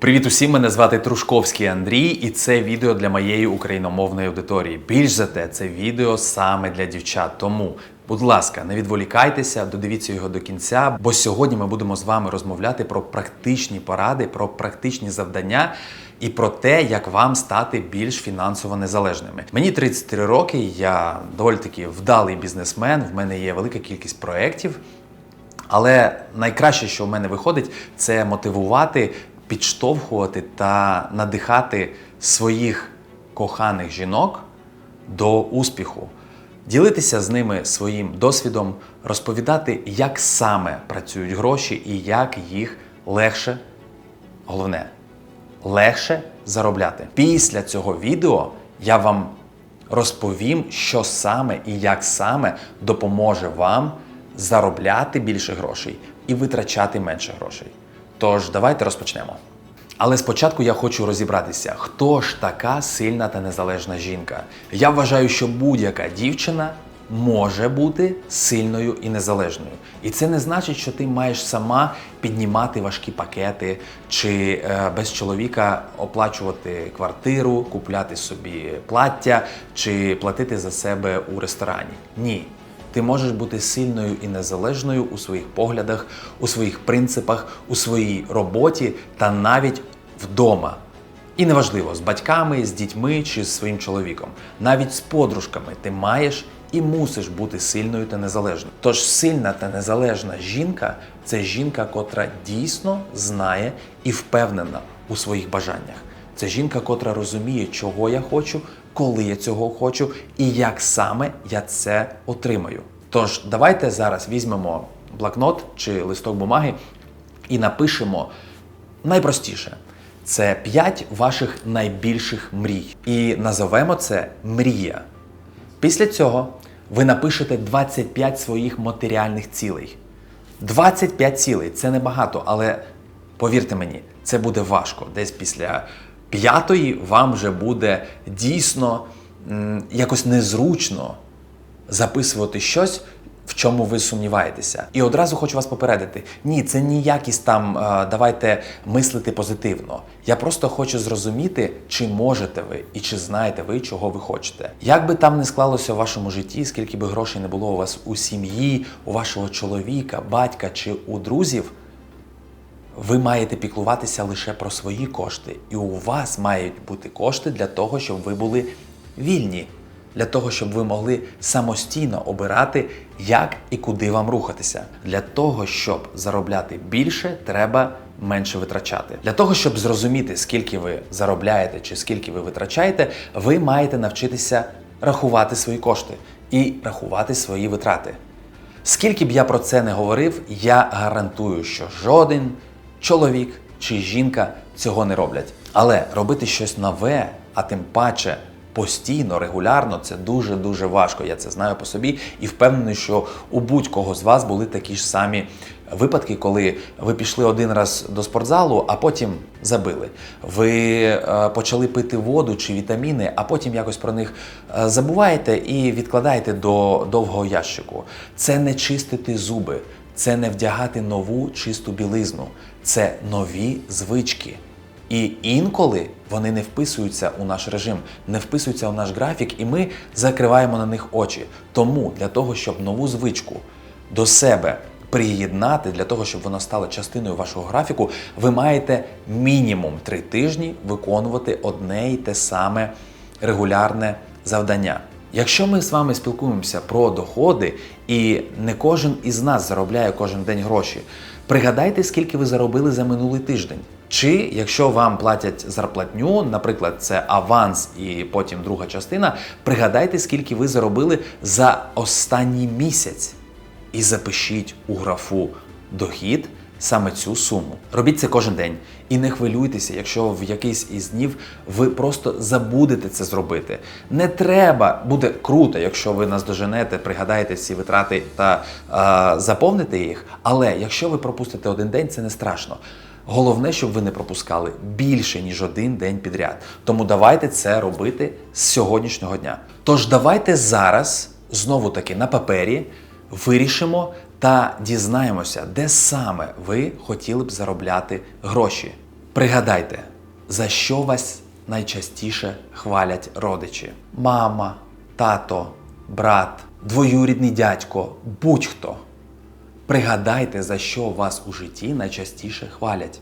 Привіт усім! Мене звати Трушковський Андрій, і це відео для моєї україномовної аудиторії. Більш за те, це відео саме для дівчат. Тому, будь ласка, не відволікайтеся, додивіться його до кінця, бо сьогодні ми будемо з вами розмовляти про практичні поради, про практичні завдання. І про те, як вам стати більш фінансово незалежними. Мені 33 роки, я доволі таки вдалий бізнесмен. В мене є велика кількість проєктів. Але найкраще, що в мене виходить, це мотивувати, підштовхувати та надихати своїх коханих жінок до успіху, ділитися з ними своїм досвідом, розповідати, як саме працюють гроші і як їх легше, головне, легше заробляти. Після цього відео я вам розповім, що саме і як саме допоможе вам заробляти більше грошей і витрачати менше грошей. Тож, давайте розпочнемо. Але спочатку я хочу розібратися, хто ж така сильна та незалежна жінка. Я вважаю, що будь-яка дівчина може бути сильною і незалежною. І це не значить, що ти маєш сама піднімати важкі пакети, чи е, без чоловіка оплачувати квартиру, купляти собі плаття, чи платити за себе у ресторані. Ні. Ти можеш бути сильною і незалежною у своїх поглядах, у своїх принципах, у своїй роботі та навіть вдома. І неважливо, з батьками, з дітьми чи з своїм чоловіком. Навіть з подружками ти маєш і мусиш бути сильною та незалежною. Тож сильна та незалежна жінка це жінка, котра дійсно знає і впевнена у своїх бажаннях. Це жінка, котра розуміє, чого я хочу, коли я цього хочу і як саме я це отримаю. Тож давайте зараз візьмемо блокнот чи листок бумаги і напишемо найпростіше. Це 5 ваших найбільших мрій. І назовемо це мрія. Після цього ви напишете 25 своїх матеріальних цілей. 25 цілей це небагато, але повірте мені, це буде важко. Десь після п'ятої вам вже буде дійсно якось незручно записувати щось, в чому ви сумніваєтеся. І одразу хочу вас попередити: ні, це ніякість там е, давайте мислити позитивно. Я просто хочу зрозуміти, чи можете ви і чи знаєте ви, чого ви хочете. Як би там не склалося в вашому житті, скільки би грошей не було у вас у сім'ї, у вашого чоловіка, батька чи у друзів. Ви маєте піклуватися лише про свої кошти, і у вас мають бути кошти для того, щоб ви були вільні, для того, щоб ви могли самостійно обирати, як і куди вам рухатися. Для того, щоб заробляти більше, треба менше витрачати. Для того, щоб зрозуміти, скільки ви заробляєте чи скільки ви витрачаєте, ви маєте навчитися рахувати свої кошти і рахувати свої витрати. Скільки б я про це не говорив, я гарантую, що жоден чоловік чи жінка цього не роблять. Але робити щось нове, а тим паче постійно, регулярно, це дуже-дуже важко. Я це знаю по собі і впевнений, що у будь-кого з вас були такі ж самі випадки, коли ви пішли один раз до спортзалу, а потім забили. Ви е, почали пити воду чи вітаміни, а потім якось про них е, забуваєте і відкладаєте до довгого ящику. Це не чистити зуби, це не вдягати нову чисту білизну, це нові звички. І інколи вони не вписуються у наш режим, не вписуються у наш графік, і ми закриваємо на них очі. Тому для того, щоб нову звичку до себе приєднати, для того, щоб вона стала частиною вашого графіку, ви маєте мінімум три тижні виконувати одне й те саме регулярне завдання. Якщо ми з вами спілкуємося про доходи, і не кожен із нас заробляє кожен день гроші, пригадайте, скільки ви заробили за минулий тиждень. Чи якщо вам платять зарплатню, наприклад, це аванс і потім друга частина, пригадайте, скільки ви заробили за останній місяць. І запишіть у графу дохід саме цю суму. Робіть це кожен день. І не хвилюйтеся, якщо в якийсь із днів ви просто забудете це зробити. Не треба, буде круто, якщо ви наздоженете, пригадаєте ці витрати та е, заповните їх. Але якщо ви пропустите один день, це не страшно. Головне, щоб ви не пропускали більше ніж один день підряд. Тому давайте це робити з сьогоднішнього дня. Тож давайте зараз знову таки на папері вирішимо та дізнаємося, де саме ви хотіли б заробляти гроші. Пригадайте, за що вас найчастіше хвалять родичі: мама, тато, брат, двоюрідний дядько, будь-хто. Пригадайте, за що вас у житті найчастіше хвалять.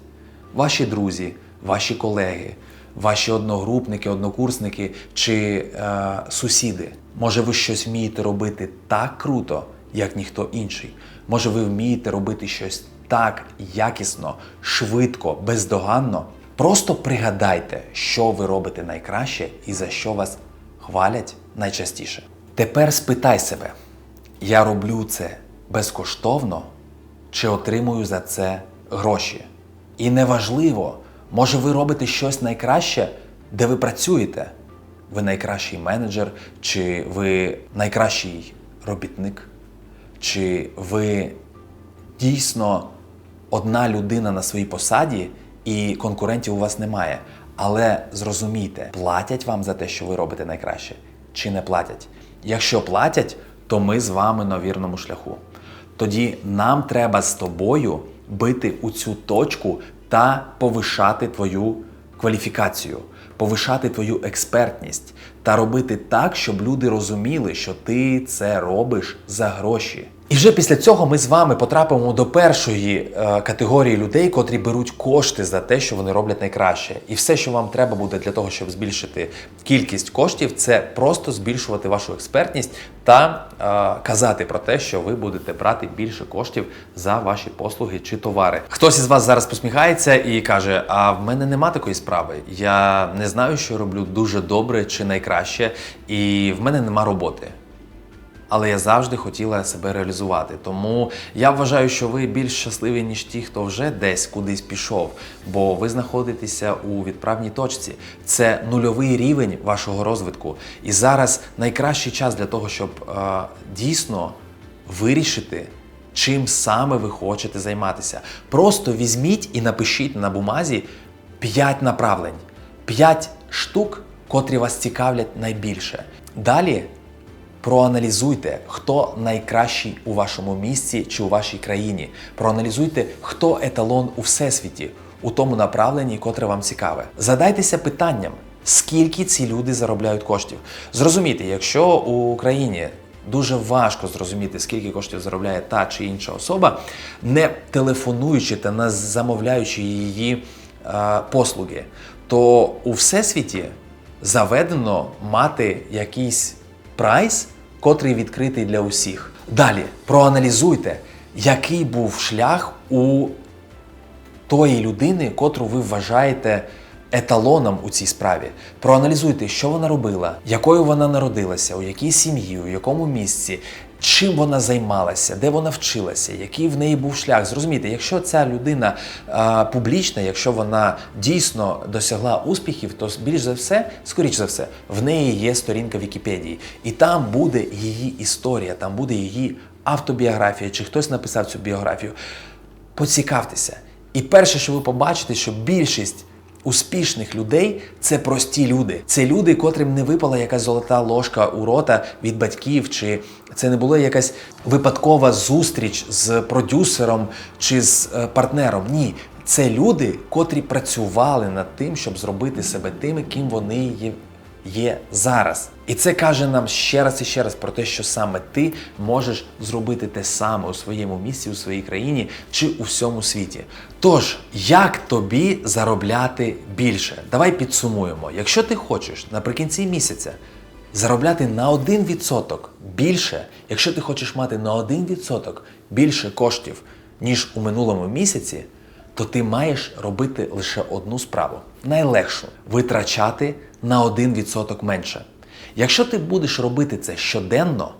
Ваші друзі, ваші колеги, ваші одногрупники, однокурсники чи е, сусіди. Може, ви щось вмієте робити так круто, як ніхто інший. Може, ви вмієте робити щось так якісно, швидко, бездоганно. Просто пригадайте, що ви робите найкраще і за що вас хвалять найчастіше. Тепер спитай себе, я роблю це безкоштовно чи отримую за це гроші? І неважливо, може ви робите щось найкраще, де ви працюєте. Ви найкращий менеджер, чи ви найкращий робітник, чи ви дійсно одна людина на своїй посаді і конкурентів у вас немає. Але зрозумійте, платять вам за те, що ви робите найкраще, чи не платять. Якщо платять, то ми з вами на вірному шляху. Тоді нам треба з тобою бити у цю точку та повишати твою кваліфікацію, повишати твою експертність та робити так, щоб люди розуміли, що ти це робиш за гроші. І вже після цього ми з вами потрапимо до першої е, категорії людей, котрі беруть кошти за те, що вони роблять найкраще. І все, що вам треба буде для того, щоб збільшити кількість коштів, це просто збільшувати вашу експертність та е, казати про те, що ви будете брати більше коштів за ваші послуги чи товари. Хтось із вас зараз посміхається і каже: А в мене нема такої справи. Я не знаю, що роблю дуже добре чи найкраще, і в мене нема роботи але я завжди хотіла себе реалізувати. Тому я вважаю, що ви більш щасливі, ніж ті, хто вже десь кудись пішов, бо ви знаходитеся у відправній точці. Це нульовий рівень вашого розвитку. І зараз найкращий час для того, щоб е, дійсно вирішити. Чим саме ви хочете займатися? Просто візьміть і напишіть на бумазі 5 направлень, 5 штук, котрі вас цікавлять найбільше. Далі Проаналізуйте, хто найкращий у вашому місці чи у вашій країні. Проаналізуйте, хто еталон у всесвіті, у тому направленні, котре вам цікаве. Задайтеся питанням, скільки ці люди заробляють коштів. Зрозумійте, якщо у Україні дуже важко зрозуміти, скільки коштів заробляє та чи інша особа, не телефонуючи та не замовляючи її е, послуги, то у всесвіті заведено мати якийсь прайс, котрий відкритий для усіх. Далі проаналізуйте, який був шлях у тої людини, котру ви вважаєте еталоном у цій справі. Проаналізуйте, що вона робила, якою вона народилася, у якій сім'ї, у якому місці, чим вона займалася, де вона вчилася, який в неї був шлях. Зрозумійте, якщо ця людина а, публічна, якщо вона дійсно досягла успіхів, то більш за все, скоріш за все, в неї є сторінка Вікіпедії, і там буде її історія, там буде її автобіографія, чи хтось написав цю біографію. Поцікавтеся. І перше, що ви побачите, що більшість успішних людей це прості люди. Це люди, котрим не випала якась золота ложка у рота від батьків, чи це не була якась випадкова зустріч з продюсером чи з е, партнером. Ні. Це люди, котрі працювали над тим, щоб зробити себе тими, ким вони є є зараз. І це каже нам ще раз і ще раз про те, що саме ти можеш зробити те саме у своєму місці, у своїй країні чи у всьому світі. Тож, як тобі заробляти більше? Давай підсумуємо. Якщо ти хочеш наприкінці місяця заробляти на 1% більше, якщо ти хочеш мати на 1% більше коштів, ніж у минулому місяці то ти маєш робити лише одну справу найлегшу витрачати на 1% менше. Якщо ти будеш робити це щоденно,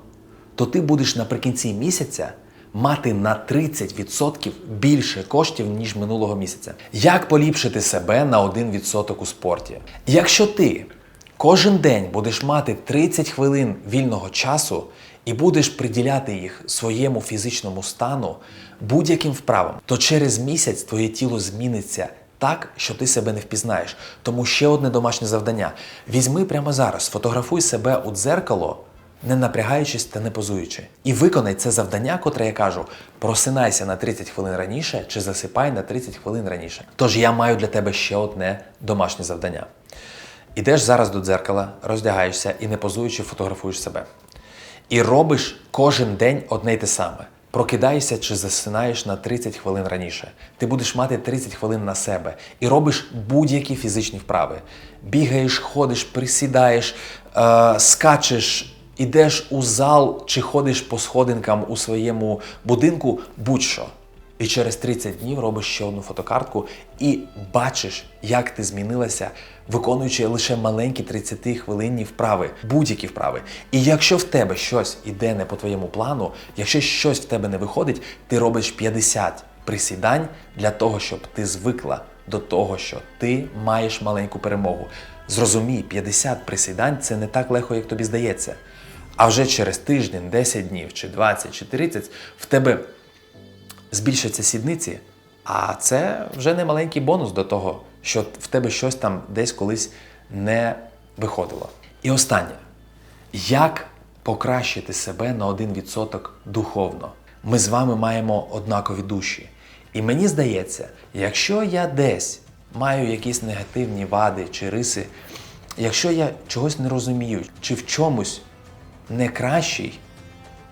то ти будеш наприкінці місяця мати на 30% більше коштів, ніж минулого місяця. Як поліпшити себе на 1% у спорті? Якщо ти кожен день будеш мати 30 хвилин вільного часу і будеш приділяти їх своєму фізичному стану будь-яким вправам, то через місяць твоє тіло зміниться так, що ти себе не впізнаєш. Тому ще одне домашнє завдання: візьми прямо зараз, фотографуй себе у дзеркало не напрягаючись та не позуючи. І виконай це завдання, котре я кажу: просинайся на 30 хвилин раніше чи засипай на 30 хвилин раніше. Тож я маю для тебе ще одне домашнє завдання. Ідеш зараз до дзеркала, роздягаєшся і не позуючи фотографуєш себе. І робиш кожен день одне й те саме. Прокидаєшся чи засинаєш на 30 хвилин раніше. Ти будеш мати 30 хвилин на себе і робиш будь-які фізичні вправи. Бігаєш, ходиш, присідаєш, е, скачеш, ідеш у зал чи ходиш по сходинкам у своєму будинку, будь-що. І через 30 днів робиш ще одну фотокартку і бачиш, як ти змінилася, виконуючи лише маленькі 30-хвилинні вправи, будь-які вправи. І якщо в тебе щось іде не по твоєму плану, якщо щось в тебе не виходить, ти робиш 50 присідань для того, щоб ти звикла до того, що ти маєш маленьку перемогу. Зрозумій, 50 присідань це не так легко, як тобі здається. А вже через тиждень, 10 днів, чи 20, чи 30 в тебе збільшаться сідниці, а це вже не маленький бонус до того, що в тебе щось там десь колись не виходило. І останнє, як покращити себе на 1% духовно? Ми з вами маємо однакові душі. І мені здається, якщо я десь маю якісь негативні вади чи риси, якщо я чогось не розумію, чи в чомусь не кращий,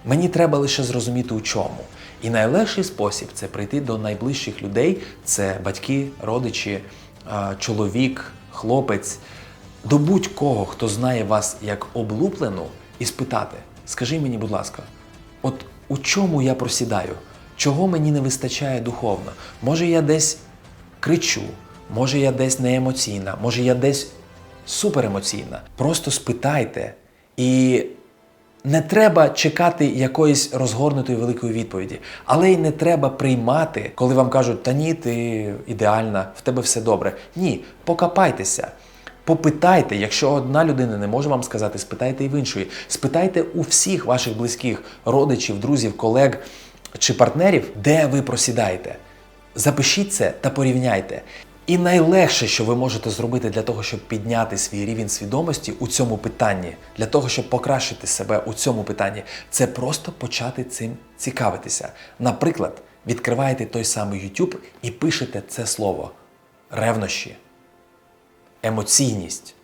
Мені треба лише зрозуміти у чому. І найлегший спосіб це прийти до найближчих людей: це батьки, родичі, чоловік, хлопець, до будь-кого, хто знає вас як облуплену, і спитати: скажи мені, будь ласка, от у чому я просідаю? Чого мені не вистачає духовно? Може, я десь кричу, може, я десь не емоційна, може, я десь суперемоційна. Просто спитайте і не треба чекати якоїсь розгорнутої великої відповіді, але й не треба приймати, коли вам кажуть, та ні, ти ідеальна, в тебе все добре. Ні, покопайтеся. Попитайте, якщо одна людина не може вам сказати, спитайте і в іншої. Спитайте у всіх ваших близьких родичів, друзів, колег чи партнерів, де ви просідаєте. Запишіть це та порівняйте. І найлегше, що ви можете зробити для того, щоб підняти свій рівень свідомості у цьому питанні, для того, щоб покращити себе у цьому питанні, це просто почати цим цікавитися. Наприклад, відкриваєте той самий YouTube і пишете це слово ревнощі, емоційність,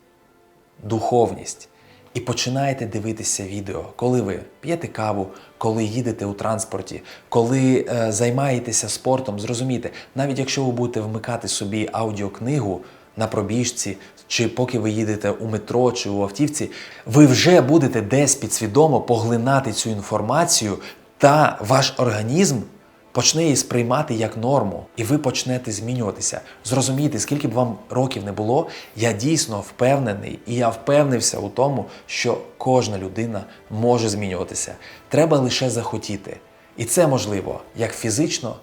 духовність. І починаєте дивитися відео, коли ви п'єте каву, коли їдете у транспорті, коли е, займаєтеся спортом. Зрозумійте, навіть якщо ви будете вмикати собі аудіокнигу на пробіжці, чи поки ви їдете у метро чи у автівці, ви вже будете десь підсвідомо поглинати цю інформацію, та ваш організм почне її сприймати як норму, і ви почнете змінюватися. Зрозумійте, скільки б вам років не було, я дійсно впевнений, і я впевнився у тому, що кожна людина може змінюватися. Треба лише захотіти. І це можливо як фізично,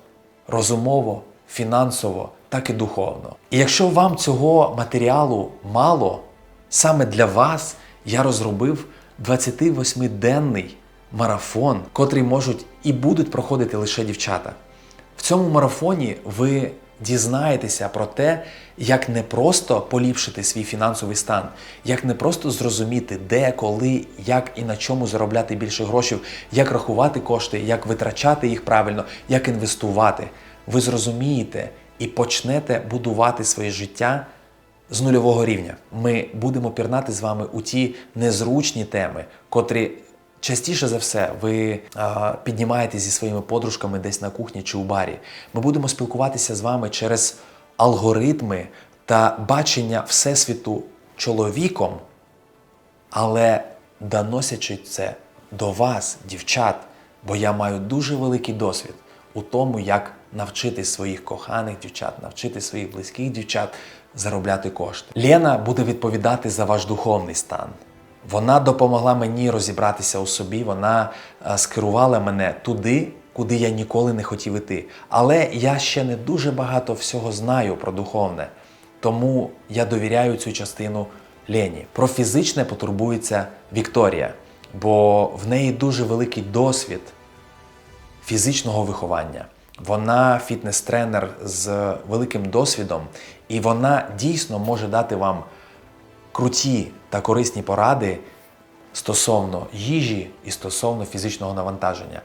розумово, фінансово, так і духовно. І якщо вам цього матеріалу мало, саме для вас я розробив 28-денний марафон, котрий можуть і будуть проходити лише дівчата. В цьому марафоні ви дізнаєтеся про те, як не просто поліпшити свій фінансовий стан, як не просто зрозуміти, де, коли, як і на чому заробляти більше грошей, як рахувати кошти, як витрачати їх правильно, як інвестувати. Ви зрозумієте і почнете будувати своє життя з нульового рівня. Ми будемо пірнати з вами у ті незручні теми, котрі частіше за все ви а, піднімаєтесь зі своїми подружками десь на кухні чи у барі. Ми будемо спілкуватися з вами через алгоритми та бачення всесвіту чоловіком, але доносячи це до вас, дівчат, бо я маю дуже великий досвід у тому, як навчити своїх коханих дівчат, навчити своїх близьких дівчат заробляти кошти. Лена буде відповідати за ваш духовний стан. Вона допомогла мені розібратися у собі, вона е, скерувала мене туди, куди я ніколи не хотів іти. Але я ще не дуже багато всього знаю про духовне, тому я довіряю цю частину Лені. Про фізичне потурбується Вікторія, бо в неї дуже великий досвід фізичного виховання. Вона фітнес-тренер з великим досвідом, і вона дійсно може дати вам круті та корисні поради стосовно їжі і стосовно фізичного навантаження.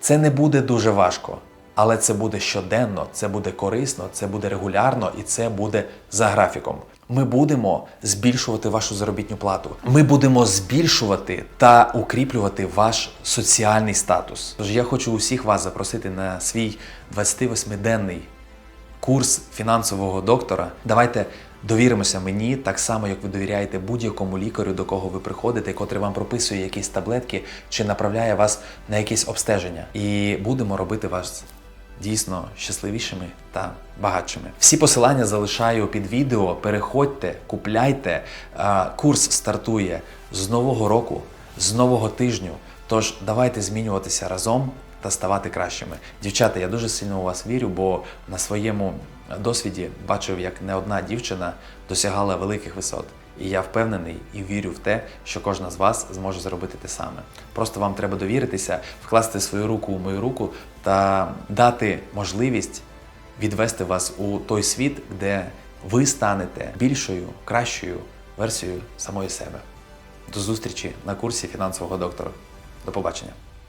Це не буде дуже важко, але це буде щоденно, це буде корисно, це буде регулярно і це буде за графіком. Ми будемо збільшувати вашу заробітну плату. Ми будемо збільшувати та укріплювати ваш соціальний статус. Тож я хочу усіх вас запросити на свій 28-денний курс фінансового доктора. Давайте довіримося мені так само, як ви довіряєте будь-якому лікарю, до кого ви приходите, котрий вам прописує якісь таблетки чи направляє вас на якісь обстеження. І будемо робити вас дійсно щасливішими та багатшими. Всі посилання залишаю під відео. Переходьте, купляйте. Курс стартує з нового року, з нового тижню. Тож давайте змінюватися разом та ставати кращими. Дівчата, я дуже сильно у вас вірю, бо на своєму досвіді бачив, як не одна дівчина досягала великих висот. І я впевнений і вірю в те, що кожна з вас зможе зробити те саме. Просто вам треба довіритися, вкласти свою руку у мою руку та дати можливість відвести вас у той світ, де ви станете більшою, кращою версією самої себе. До зустрічі на курсі фінансового доктора. До побачення.